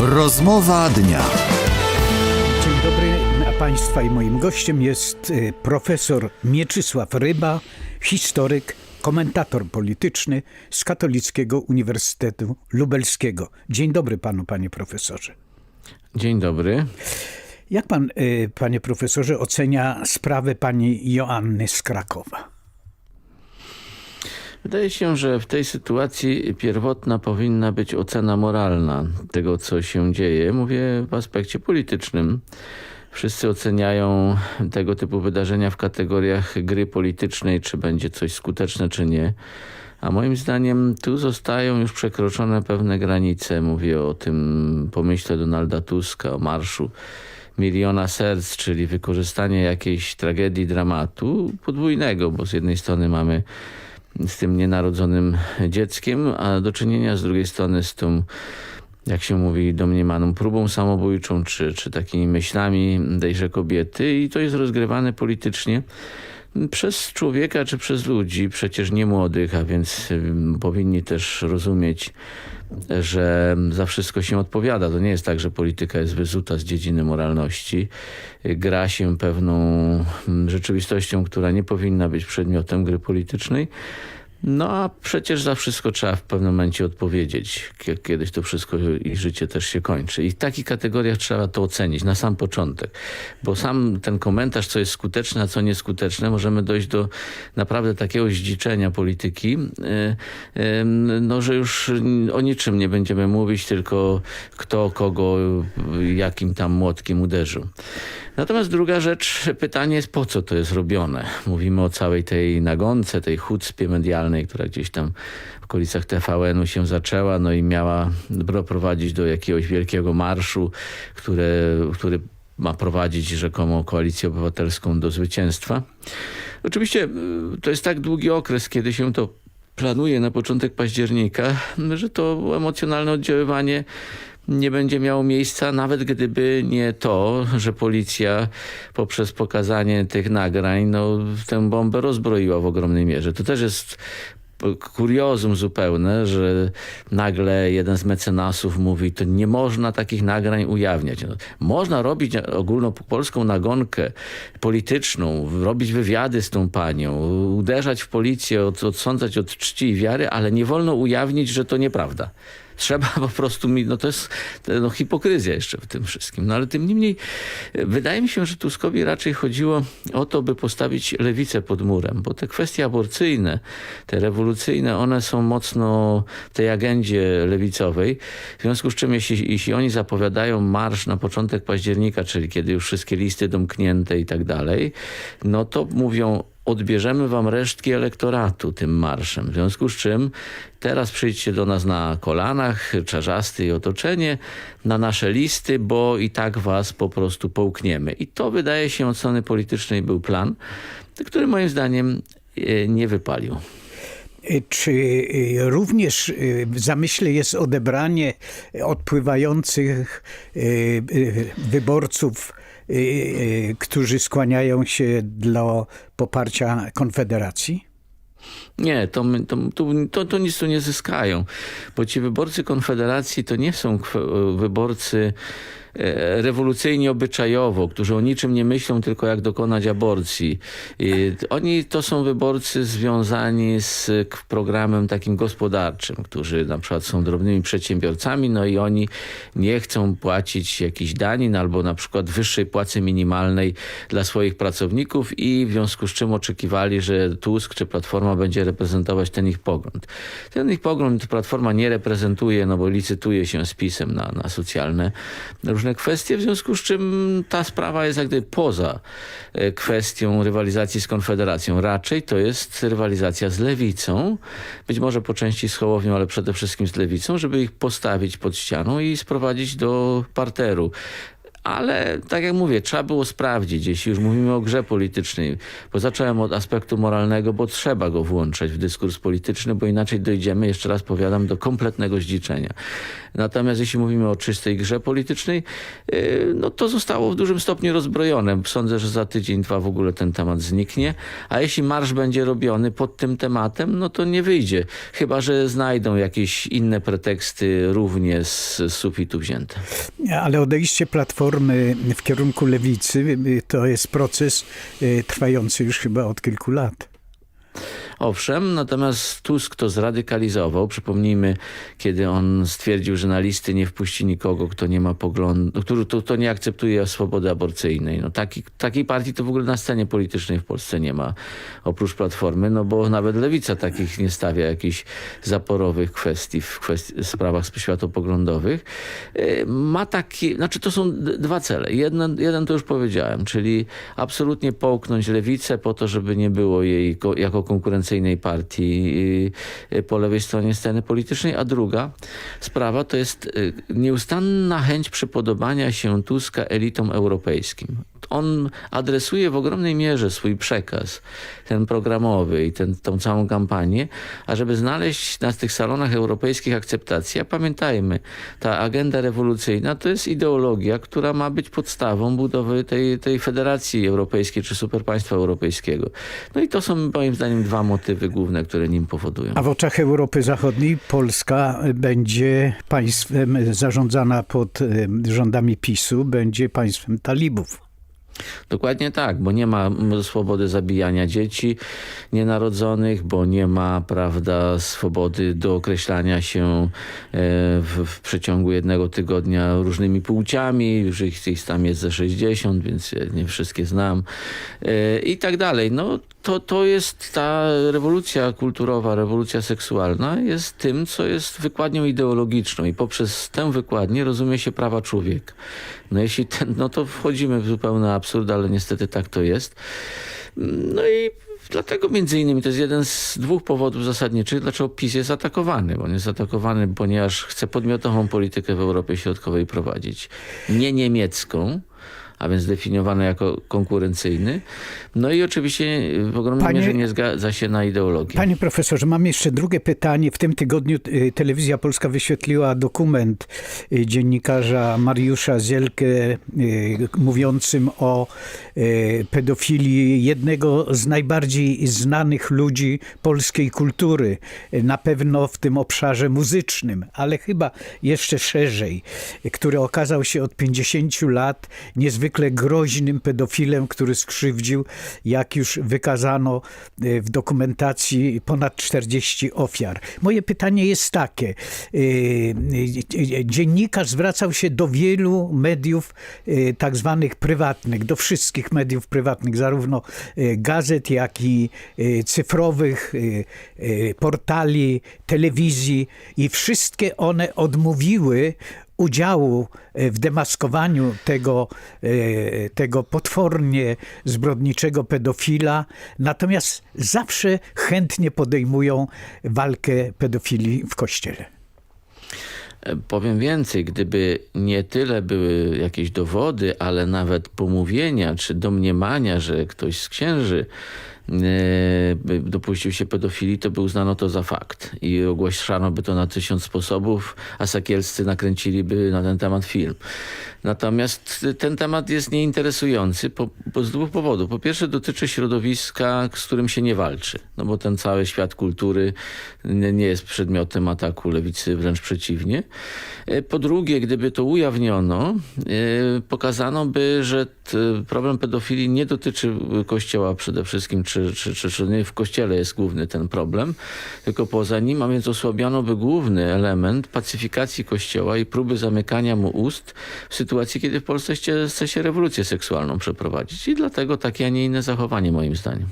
Rozmowa dnia. Dzień dobry Państwa i moim gościem jest y, profesor Mieczysław Ryba, historyk, komentator polityczny z Katolickiego Uniwersytetu Lubelskiego. Dzień dobry panu, panie profesorze. Dzień dobry. Jak pan, y, panie profesorze, ocenia sprawę pani Joanny z Krakowa? Wydaje się, że w tej sytuacji pierwotna powinna być ocena moralna tego, co się dzieje. Mówię w aspekcie politycznym. Wszyscy oceniają tego typu wydarzenia w kategoriach gry politycznej, czy będzie coś skuteczne, czy nie. A moim zdaniem tu zostają już przekroczone pewne granice. Mówię o tym pomyśle Donalda Tuska, o marszu miliona serc, czyli wykorzystanie jakiejś tragedii, dramatu podwójnego, bo z jednej strony mamy z tym nienarodzonym dzieckiem, a do czynienia z drugiej strony z tą, jak się mówi, domniemaną próbą samobójczą, czy, czy takimi myślami tejże kobiety. I to jest rozgrywane politycznie przez człowieka czy przez ludzi, przecież nie młodych, a więc powinni też rozumieć, że za wszystko się odpowiada. To nie jest tak, że polityka jest wyzuta z dziedziny moralności. Gra się pewną mm, rzeczywistością, która nie powinna być przedmiotem gry politycznej. No a przecież za wszystko trzeba w pewnym momencie odpowiedzieć. Kie- Kiedyś to wszystko i życie też się kończy. I w takich kategoriach trzeba to ocenić na sam początek. Bo sam ten komentarz, co jest skuteczne, a co nieskuteczne, możemy dojść do naprawdę takiego zdziczenia polityki, y, y, no, że już o niczym nie będziemy mówić, tylko kto kogo jakim tam młotkiem uderzył. Natomiast druga rzecz, pytanie jest po co to jest robione. Mówimy o całej tej nagonce, tej chucpie medialnej, która gdzieś tam w okolicach TVN-u się zaczęła, no i miała doprowadzić do jakiegoś wielkiego marszu, które, który ma prowadzić rzekomo koalicję obywatelską do zwycięstwa. Oczywiście y, to jest tak długi okres, kiedy się to planuje na początek października, że to emocjonalne oddziaływanie nie będzie miało miejsca, nawet gdyby nie to, że policja poprzez pokazanie tych nagrań no, tę bombę rozbroiła w ogromnej mierze. To też jest kuriozum zupełne, że nagle jeden z mecenasów mówi, to nie można takich nagrań ujawniać. No, można robić ogólnopolską nagonkę polityczną, robić wywiady z tą panią, uderzać w policję, od, odsądzać od czci i wiary, ale nie wolno ujawnić, że to nieprawda. Trzeba po prostu mi, no to jest no, hipokryzja jeszcze w tym wszystkim. No ale tym niemniej e, wydaje mi się, że Tuskowi raczej chodziło o to, by postawić lewicę pod murem, bo te kwestie aborcyjne, te rewolucyjne, one są mocno w tej agendzie lewicowej. W związku z czym, jeśli, jeśli oni zapowiadają marsz na początek października, czyli kiedy już wszystkie listy domknięte i tak dalej, no to mówią odbierzemy wam resztki elektoratu tym marszem. W związku z czym teraz przyjdźcie do nas na kolanach, czarzasty i otoczenie, na nasze listy, bo i tak was po prostu połkniemy. I to wydaje się od strony politycznej był plan, który moim zdaniem e, nie wypalił. Y, Czy y, również w zamyśle jest odebranie odpływających wyborców, którzy skłaniają się dla poparcia Konfederacji? Nie, to, to, to, to, nic tu nie zyskają, bo ci wyborcy Konfederacji to nie są wyborcy e, rewolucyjnie obyczajowo, którzy o niczym nie myślą, tylko jak dokonać aborcji. I oni to są wyborcy związani z programem takim gospodarczym, którzy na przykład są drobnymi przedsiębiorcami, no i oni nie chcą płacić jakichś danin albo na przykład wyższej płacy minimalnej dla swoich pracowników i w związku z czym oczekiwali, że Tusk czy Platforma będzie reprezentować ten ich pogląd. Ten ich pogląd Platforma nie reprezentuje, no bo licytuje się z PiSem na, na socjalne różne kwestie, w związku z czym ta sprawa jest jak gdyby poza e, kwestią rywalizacji z Konfederacją. Raczej to jest rywalizacja z Lewicą, być może po części z Hołownią, ale przede wszystkim z Lewicą, żeby ich postawić pod ścianą i sprowadzić do parteru. Ale tak jak mówię, trzeba było sprawdzić, jeśli już mówimy o grze politycznej, bo zacząłem od aspektu moralnego, bo trzeba go włączać w dyskurs polityczny, bo inaczej dojdziemy, jeszcze raz powiadam, do kompletnego zdziczenia. Natomiast jeśli mówimy o czystej grze politycznej, yy, no to zostało w dużym stopniu rozbrojone. Sądzę, że za tydzień, dwa w ogóle ten temat zniknie, a jeśli marsz będzie robiony pod tym tematem, no to nie wyjdzie. Chyba, że znajdą jakieś inne preteksty równie z sufitu wzięte. Ale odejście Platformy w kierunku lewicy y, to jest proces y, trwający już chyba od kilku lat. Owszem, natomiast Tusk to zradykalizował. Przypomnijmy, kiedy on stwierdził, że na listy nie wpuści nikogo, kto nie ma poglądu, który to, to nie akceptuje swobody aborcyjnej. No, taki, takiej partii to w ogóle na scenie politycznej w Polsce nie ma, oprócz Platformy, no bo nawet Lewica takich nie stawia jakichś zaporowych kwestii w kwestii, sprawach światopoglądowych. Yy, Ma taki, znaczy to są dwa cele. Jeden, jeden to już powiedziałem, czyli absolutnie połknąć Lewicę po to, żeby nie było jej ko- jako partii yy, po lewej stronie sceny politycznej, a druga sprawa to jest yy, nieustanna chęć przypodobania się Tuska elitom europejskim. On adresuje w ogromnej mierze swój przekaz, ten programowy i ten, tą całą kampanię, a żeby znaleźć na tych salonach europejskich akceptację, pamiętajmy, ta agenda rewolucyjna to jest ideologia, która ma być podstawą budowy tej, tej federacji europejskiej czy superpaństwa europejskiego. No i to są moim zdaniem dwa motywy główne, które nim powodują. A w oczach Europy Zachodniej Polska będzie państwem zarządzana pod rządami PiSu, będzie państwem talibów. Dokładnie tak, bo nie ma swobody zabijania dzieci nienarodzonych, bo nie ma, prawda, swobody do określania się e, w, w przeciągu jednego tygodnia różnymi płciami, już ich, tam jest ze 60, więc nie wszystkie znam e, i tak dalej. No to, to jest ta rewolucja kulturowa, rewolucja seksualna jest tym, co jest wykładnią ideologiczną i poprzez tę wykładnię rozumie się prawa człowieka. No jeśli ten, no to wchodzimy w zupełny absurd, ale niestety tak to jest. No i dlatego między innymi to jest jeden z dwóch powodów zasadniczych, dlaczego PiS jest atakowany. On jest atakowany, ponieważ chce podmiotową politykę w Europie Środkowej prowadzić. Nie niemiecką, a więc zdefiniowany jako konkurencyjny. No i oczywiście w ogromnej Panie- mierze nie zgadza się na ideologię. Panie profesorze, mam jeszcze drugie pytanie. W tym tygodniu y, Telewizja Polska wyświetliła dokument y, dziennikarza Mariusza Zielkę y, mówiącym o pedofilii jednego z najbardziej znanych ludzi polskiej kultury. Na pewno w tym obszarze muzycznym, ale chyba jeszcze szerzej, który okazał się od 50 lat niezwykle groźnym pedofilem, który skrzywdził, jak już wykazano y, w dokumentacji, ponad 40 ofiar. Moje pytanie jest takie. Y, y, Dziennikarz zwracał się do wielu mediów tak zwanych prywatnych, do wszystkich mediów prywatnych, zarówno gazet, jak i cyfrowych, portali, telewizji i wszystkie one odmówiły udziału e, w demaskowaniu tego, e, tego potwornie zbrodniczego pedofila, natomiast zawsze chętnie podejmują walkę pedofilii w kościele. E, Powiem więcej, gdyby nie tyle były jakieś dowody, ale nawet pomówienia czy domniemania, że ktoś z księży dopuścił się pedofilii, to by uznano to za fakt i ogłaszano by to na tysiąc sposobów, a Sakielscy nakręciliby na ten temat film. Natomiast ten temat jest nieinteresujący po, po, z dwóch powodów. Po pierwsze dotyczy środowiska, z którym się nie walczy, no bo ten cały świat kultury nie, nie jest przedmiotem ataku lewicy, wręcz przeciwnie. E, Po drugie, gdyby to ujawniono, e, pokazano by, że problem pedofilii nie dotyczy kościoła przede wszystkim, czy, czy, czy, czy nie w kościele jest główny ten problem, tylko poza nim, a więc osłabiono by główny element pacyfikacji kościoła i próby zamykania mu ust w sytuacji, kiedy w Polsce chce, chce się rewolucję seksualną przeprowadzić. I dlatego takie, a nie inne zachowanie moim zdaniem.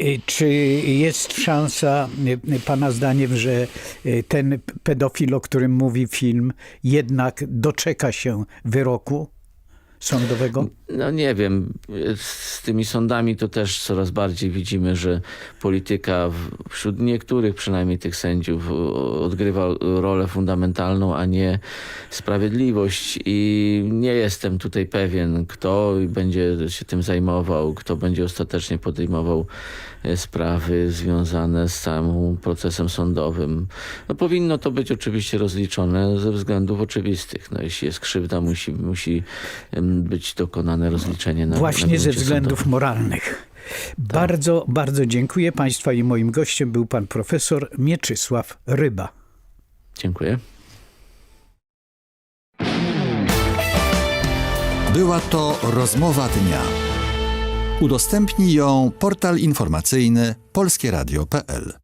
Y, Czy jest szansa, y, Pana zdaniem, że y, ten pedofil, o którym mówi film, jednak doczeka się wyroku sądowego? No nie wiem, z tymi sądami to też coraz bardziej widzimy, że polityka wśród niektórych przynajmniej tych sędziów odgrywa rolę fundamentalną, a nie sprawiedliwość i nie jestem tutaj pewien, kto będzie się tym zajmował, kto będzie ostatecznie podejmował e, sprawy związane z całym procesem sądowym. No powinno to być oczywiście rozliczone ze względów oczywistych. No, jeśli jest krzywda, musi, musi być dokonane rozliczenie na Właśnie na ze względów sądowym. moralnych. Bardzo, bardzo dziękuję Państwa i moim gościem był pan profesor Mieczysław Ryba. Dziękuję. Była to rozmowa dnia. Udostępnij ją portal informacyjny polskieradio.pl.